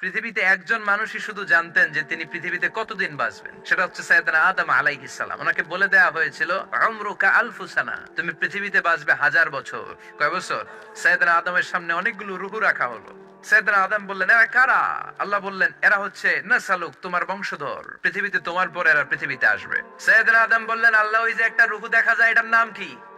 পৃথিবীতে একজন মানুষই শুধু জানতেন যে তিনি পৃথিবীতে কতদিন বাঁচবেন। সেটা হচ্ছে সাইয়েদনা আদম আলাইহিস সালাম। ওনাকে বলে দেওয়া হয়েছিল উমরুকা আলফু সানা। তুমি পৃথিবীতে বাঁচবে হাজার বছর। কয় বছর? সাইয়েদনা আদমের সামনে অনেকগুলো রুহু রাখা হলো। সাইয়েদনা আদম বললেন, এরা কারা? আল্লাহ বললেন, এরা হচ্ছে নাসালুক, তোমার বংশধর। পৃথিবীতে তোমার পর এরা পৃথিবীতে আসবে। সাইয়েদনা আদম বললেন, আল্লাহ, ওই যে একটা রুহু দেখা যায়, এটার নাম কি?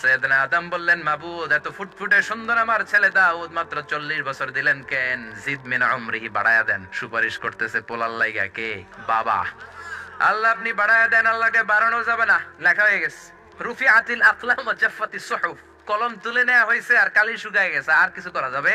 সৈয়দনা আদম বললেন, মাবুদ, এত ফুটফুটে সুন্দর আমার ছেলে দাউদ, মাত্র চল্লিশ বছর দিলেন কেন? জিদ অমরিহি দেন। সুপারিশ করতেছে পোলার লাইগা কে? বাবা। আল্লাহ আপনি বাড়ায়া দেন, আল্লাহকে বাড়ানো যাবে না। লেখা হয়ে গেছে রুফি আতিল আকলাম জাফাতি কলম তুলে নেওয়া হয়েছে আর কালি শুকায় গেছে, আর কিছু করা যাবে?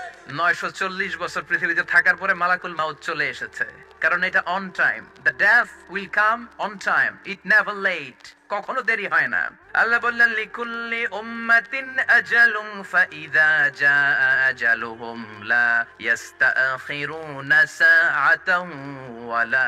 নয়শো চল্লিশ বছর পৃথিবীতে থাকার পরে মালাকুল মাউত চলে এসেছে। কারণ এটা on time the death will come on time it never late কখনো দেরি হয় না। আল্লাহ বললেন, লিকুল্লি উম্মাতিন আজালুম ফাইদা জা আজালুহুম লা ইস্তাখিরুনা সাআতান ওয়ালা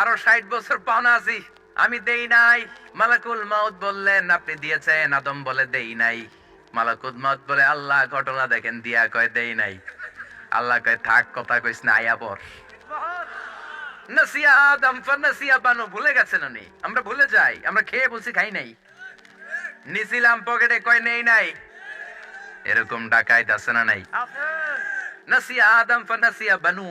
আরও ষাট বছর পাওনা আছি। আমি দেই নাই। মালাকুল মাউত বললেন, আপনি দিয়েছেন, আদম বলে দেই নাই। মালাকুল মাউত বলে, আল্লাহ ঘটনা দেখেন, দিয়া কয় দেই নাই। আল্লাহ কয়, থাক, কথা কইস না, আয়া পর। নাসিয়া আদম ফর ফানাসিয়া বানু, ভুলে গেছেন উনি। আমরা ভুলে যাই, আমরা খেয়ে বলছি খাই নাই। নিছিলাম পকেটে কয়, নেই নাই। এরকম ডাকাইত আছে না নাই? নাসিয়া আদম বানু।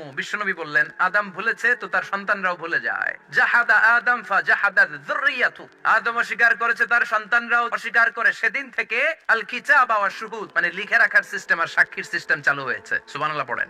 বললেন, আদম ভুলেছে তো তার সন্তানরাও ভুলে যায়। জাহাদা আদম ফা জাহাদা যুররিয়াতু। আদম অস্বীকার করেছে তার সন্তানরাও অস্বীকার করে সেদিন থেকে আল কিতাব ওয়া শুহুদ মানে লিখে রাখার সিস্টেম আর সাক্ষীর সিস্টেম চালু হয়েছে। সুবহানাল্লাহ পড়েন।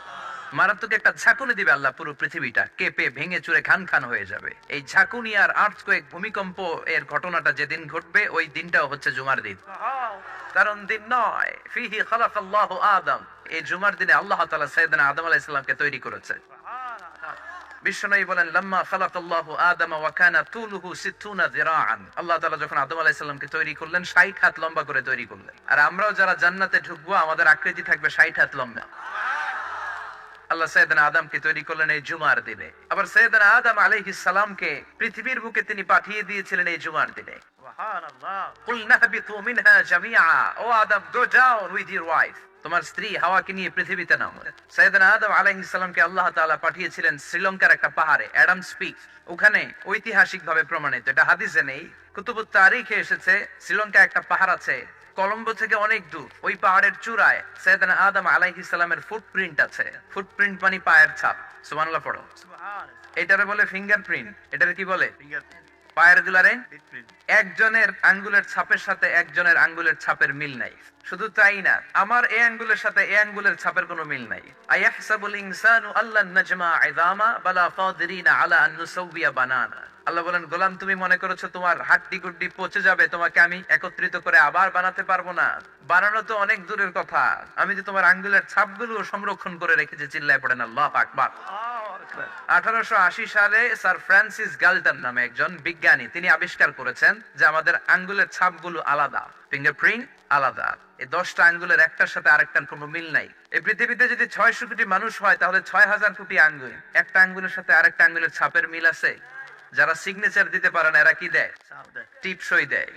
মারাত্মক একটা ঝাঁকুনি দিবে আল্লাহ পুরো পৃথিবীটা। কেঁপে ভেঙে চুরে খান খান হয়ে যাবে। এই ঝাঁকুনি আর আর্থকোয়েক ভূমিকম্প এর ঘটনাটা যেদিন ঘটবে, ওই দিনটাও হচ্ছে জুমার দিন। কারণ দিন নয়। ফিহি খালাকাল্লাহু আদম। এই জুমার দিনে আল্লাহ তাআলা সাইয়েদনা আদম আলাইহিস সালামকে তৈরি করেছে। বলেন, লাম্মা খালাকাল্লাহু আদম তুলুহু 60 যিরাআন। আল্লাহ তাআলা যখন আদম আলাইহিস সালামকে তৈরি করলেন 60 হাত লম্বা করে তৈরি করলেন। আর আমরাও যারা জান্নাতে ঢুকবো, আমাদের আকৃতি থাকবে 60 হাত লম্বা। আল্লাহ সৈয়দনা আদমকে তৈরি করলেন এই জুমার দিনে। আবার সৈয়দনা আদম আলাইহিস সালামকে পৃথিবীর বুকে তিনি পাঠিয়ে দিয়েছিলেন এই জুমার দিনে। O Adam, go down with your wife তোমার স্ত্রী হাওয়াকে নিয়ে পৃথিবীতে নামো। সৈয়দনা আদম আলাইহিস সালামকে আল্লাহ তাআলা পাঠিয়েছিলেন শ্রীলঙ্কার একটা পাহাড়ে অ্যাডাম স্পিক ওখানে ঐতিহাসিক ভাবে প্রমাণিত। এটা হাদিসে নেই। কুতুবুত তারিখে এসেছে শ্রীলঙ্কা একটা পাহাড় আছে। কলম্বো থেকে অনেক দূর ওই পাহাড়ের চূড়ায় সৈয়দনা আদম আলাইহিস সালামের ফুটপ্রিন্ট আছে। ফুটপ্রিন্ট মানে পায়ের ছাপ। সুবহানাল্লাহ পড়ো। এটারে বলে ফিঙ্গারপ্রিন্ট এটারে কি বলে? পায়ের দুলারে? একজনের আঙ্গুলের ছাপের সাথে একজনের আঙ্গুলের ছাপের মিল নাই। শুধু তাই না আমার এই আঙ্গুলের সাথে এই আঙ্গুলের ছাপের কোনো মিল নাই। আয়াহসাবুল ইনসানু আল্লাহ নাজমা ইযামা বালা কাদিরিনা আলা আন নুসাউবিয়া বানানা। আল্লাহ বলেন, গোলাম, তুমি মনে করেছ তোমার হাড্ডি গুড্ডি পচে যাবে, তোমাকে আমি একত্রিত করে আবার বানাতে পারব না? বানানো তো অনেক দূরের কথা। আমি যে তোমার আঙ্গুলের ছাপগুলো সংরক্ষণ করে রেখেছি, চিল্লায় পড়েন আল্লাহ আকবার আঠারোশো আশি সালে স্যার ফ্রান্সিস নামে একজন বিজ্ঞানী, তিনি আবিষ্কার করেছেন যে আমাদের আঙ্গুলের ছাপগুলো আলাদা, ফিঙ্গারপ্রিন্ট আলাদা। এই দশটা আঙ্গুলের একটার সাথে আরেকটার কোনো মিল নাই। এই পৃথিবীতে যদি ছয়শো কোটি মানুষ হয়, তাহলে ছয় হাজার কোটি আঙ্গুল। একটা আঙ্গুলের সাথে আরেকটা আঙ্গুলের ছাপের মিল আছে। যারা সিগনেচার দিতে পারে না এরা কি দেয়? টিপসই দেয়।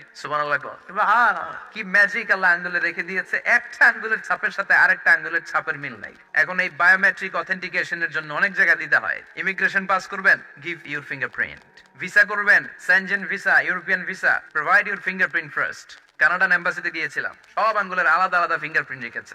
কোন। কি ম্যাজিক আল্লাহ আঙ্গুলে রেখে দিয়েছে? একটা আঙ্গুলের ছাপের সাথে আরেকটা আঙ্গুলের ছাপের মিল নাই। এখন এই বায়োমেট্রিক অথেন্টিকেশনের জন্য অনেক জায়গা দিতে হয়। ইমিগ্রেশন পাস করবেন গিভ ইউর ফিঙ্গারপ্রিন্ট ভিসা করবেন Schengen visa European visa provide your fingerprint first Canadian এম্বাসিতে গিয়েছিলাম। সব আঙ্গুলের আলাদা আলাদা ফিঙ্গারপ্রিন্ট রেখেছে।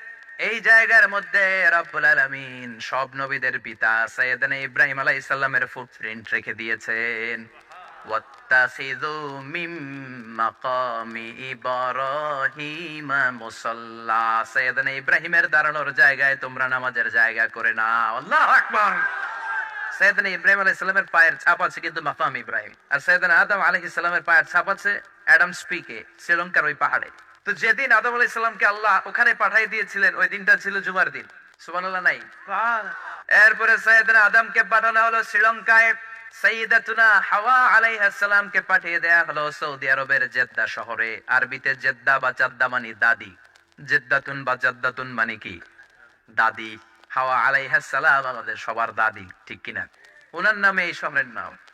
এই জায়গার মধ্যে রাব্বুল আলামিন সব নবীদের পিতা সাইয়েদনা ইব্রাহিম আলাইহিস সালামের ফুটপ্রিন্ট রেখে দিয়েছেন। মিম ইব্রাহিমের জায়গায় তোমরা নামাজের জায়গা করে সৈয়দনা ইব্রাহিম পায়ের কিন্তু ইব্রাহিম। আর সৈয়দনা আদম পায়ের শ্রীলঙ্কার ওই পাহাড়ে। তো যেদিন আদম আলাইহিস সালামকে আল্লাহ ওখানে পাঠিয়ে দিয়েছিলেন ওই দিনটা ছিল জুমার দিন। সুবহানাল্লাহ নাই? এরপরে সৈয়দনা আদমকে পাঠানো হলো শ্রীলঙ্কায়। সৈয়দাতুনা হাওয়া আলাইহিস সালামকে পাঠিয়ে দেয়া হলো সৌদি আরবের জেদ্দা শহরে। আরবিতে জেদ্দা বা জাদ্দা মানে দাদি। জেদ্দাতুন বা জাদ্দাতুন মানে কি? দাদি। হাওয়া আলাইহাস সালাম আমাদের সবার দাদি ঠিক কিনা? ওনার নামে এই শহরের নাম।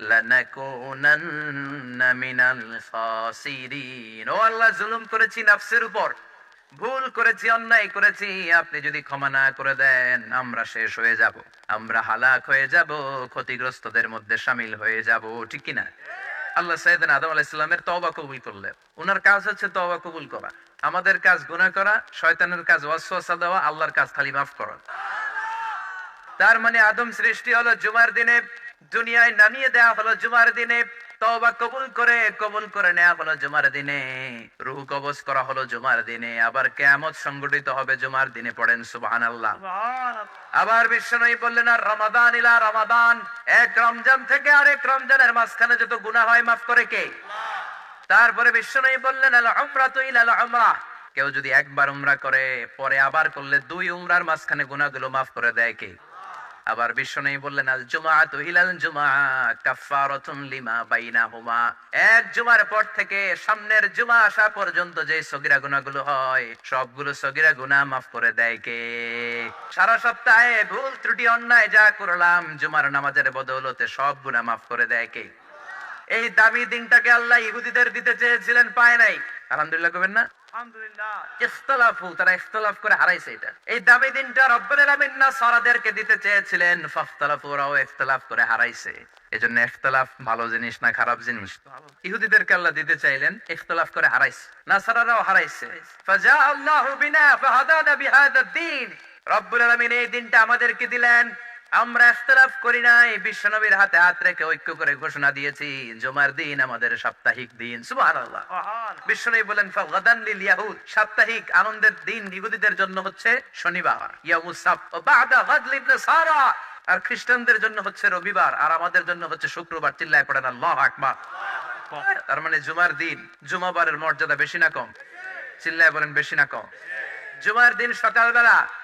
আপনি যদি ক্ষমা না করে দেন, আমরা শেষ হয়ে যাব। আমরা হালাক হয়ে যাব, ক্ষতিগ্রস্তদের মধ্যে সামিল হয়ে যাব, ঠিক কি না? আল্লাহ সাইদিন আদম আলাইসাল্লামের তওবা কবুল করলেন। ওনার কাজ হচ্ছে তওবা কবুল করা। আমাদের কাজ গুনাহ করা, শয়তানের কাজ ওয়াসওয়াসা দেওয়া, আল্লাহর কাজ খালি মাফ করা। তার মানে আদম সৃষ্টি হলো জুমার দিনে দুনিয়ায় নামিয়ে দেওয়া হলো জুমার দিনে তওবা কবুল করে কবুল করে নেওয়া হলো জুমার দিনে। রূহ কবজ করা হলো জুমার দিনে। আবার কিয়ামত সংগঠিত হবে জুমার দিনে পড়েন সুবহানাল্লাহ। আবার বিশ্বনবী বললেন আর রমাদান ইলা রমাদান। এক রমজান থেকে আরেক রমজানের মাঝখানে যত গুনাহ হয় মাফ করে কে? তারপরে বিশ্বনবী বললেন আল উমরাতু ইলা আল উমরা। কেউ যদি একবার উমরা করে পরে আবার করলে দুই উমরার মাঝখানে গুনাহগুলো মাফ করে দেয় কে? আবার বিশ্বনবী বললেন, আল জুমা তু ইলাল কাফা কাফফারাতুন লিমা বাইনাহুমা। এক জুমার পর থেকে সামনের জুমা আসা পর্যন্ত যে সগিরা গুনাহগুলো হয়, সবগুলো সগিরা গুনা মাফ করে দেয় কে? সারা সপ্তাহে ভুল ত্রুটি, অন্যায় যা করলাম, জুমার নামাজের বদৌলতে সব গুনা মাফ করে দেয় কে? এই দামি দিনটাকে আল্লাহ ইহুদিদের দিতে চেয়েছিলেন পায় নাই। আলহামদুলিল্লাহ করবেন না? ইখতলাফু তারা ইখতলাফ করে হারাইছে এটা। এই দামি দিনটা রব্বুল আলামিন না সারাদেরকে দিতে চেয়েছিলেন ফাখতালাফু ওরাও ইখতলাফ করে হারাইছে। এজন্য ইখতলাফ ভালো জিনিস না খারাপ জিনিস? ইহুদিদেরকে আল্লাহ দিতে চাইলেন ইখতলাফ করে হারাইছে। নাসারারাও হারাইছে। ফাজা আল্লাহু বিনা ফাহাদানা বিহাদা দ্বীন রব্বুল আলামিন এই দিনটা আমাদেরকে দিলেন আমরা ইখতিলাফ করি নাই। বিশ্বনবীর হাতে হাত রেখে ঐক্য করে ঘোষণা দিয়েছি জুমার দিন আমাদের সাপ্তাহিক দিন। সুবহানাল্লাহ। বিশ্বনবী বলেন ফাগাদান লিল ইয়াহুদ। সাপ্তাহিক আনন্দের দিন ইহুদিদের জন্য হচ্ছে শনিবার ইয়াউমুস বাদা গাদ লিন নাসারা আর খ্রিস্টানদের জন্য হচ্ছে রবিবার আর আমাদের জন্য হচ্ছে শুক্রবার। চিল্লায় পড়েন আল্লাহু আকবার। তার মানে জুমার দিন জুমাবারের মর্যাদা বেশি না কম। চিল্লায় বলেন বেশি না কম। জুমার দিন সকালবেলা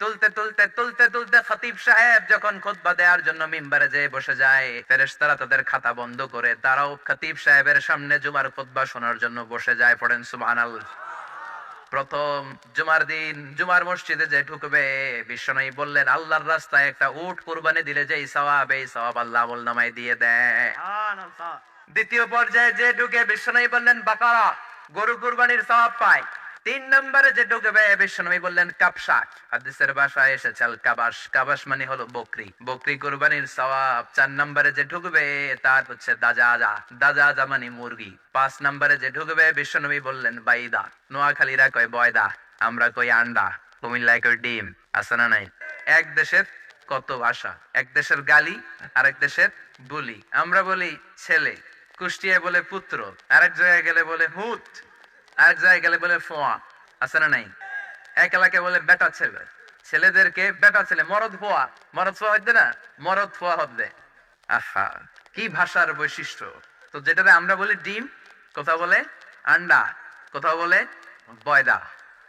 তুলতে তুলতে তুলতে তুলতে খতিব সাহেব যখন খুতবা দেওয়ার জন্য মিম্বারে যেয়ে বসে যায় ফেরেশতারা তাদের খাতা বন্ধ করে তারাও খতিব সাহেবের সামনে জুমার খুতবা শোনার জন্য বসে যায় পড়েন সুবহানাল্লাহ। প্রথম জুমার দিন জুমার মসজিদে যে ঢুকবে বিশ্বনবী বললেন আল্লাহর রাস্তায় একটা উট কুরবানি দিলে যেই সওয়াব এই সওয়াব আল্লাহ আমল নামায় দিয়ে দেয়। দ্বিতীয় পর্যায়ে যে ঢুকে বিশ্বনবী বললেন বাকারা গরু কুরবানির সওয়াব পায় তিন নম্বরে যে ঢুকবে বিশ্বনবী বললেন কাপশাক হাদিসের ভাষায় এসেছে, আল কাবাস কাবাস মানে হলো বকরি। বকরি কুরবানির সওয়াব। চার নম্বরে যে ঢুকবে, তার হচ্ছে দাজাজা। দাজাজা মানে মুরগি। পাঁচ নম্বরে যে ঢুকবে, বিশ্বনবী বললেন, বাইদা। নোয়াখালীরা কয় বয়দা, আমরা কই আন্ডা। কুমিল্লায় কই ডিম। আছে না নাই? এক দেশের কত ভাষা? এক দেশের গালি, আরেক দেশের বুলি। আমরা বলি ছেলে। কুষ্টিয়ায় বলে পুত্র। আরেক জায়গায় গেলে বলে হুত। জায়গায় গেলে বলে, ফোয়া, আছে না নাই? এক এলাকায় বলে, বেটা ছেলে। ছেলেদেরকে, বেটা ছেলে, মরদ ফোয়া। মরদ ফোয়া না, মরদ ফোয়া আহা, কি ভাষার বৈশিষ্ট্য? তো যেটাতে আমরা বলি ডিম কোথাও বলে আন্ডা কোথাও বলে বয়দা।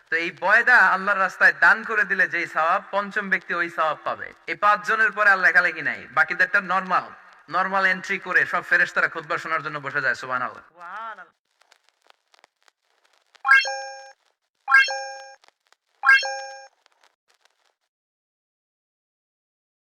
তো এই বয়দা আল্লাহর রাস্তায় দান করে দিলে যেই সওয়াব পঞ্চম ব্যক্তি ওই সওয়াব পাবে। এই পাঁচ জনের পরে আর লেখালেখি নাই। বাকিদেরটা নর্মাল নর্মাল এন্ট্রি করে সব ফেরেশতারা খুতবা শোনার জন্য বসে যায় সুবহানাল্লাহ। Bye.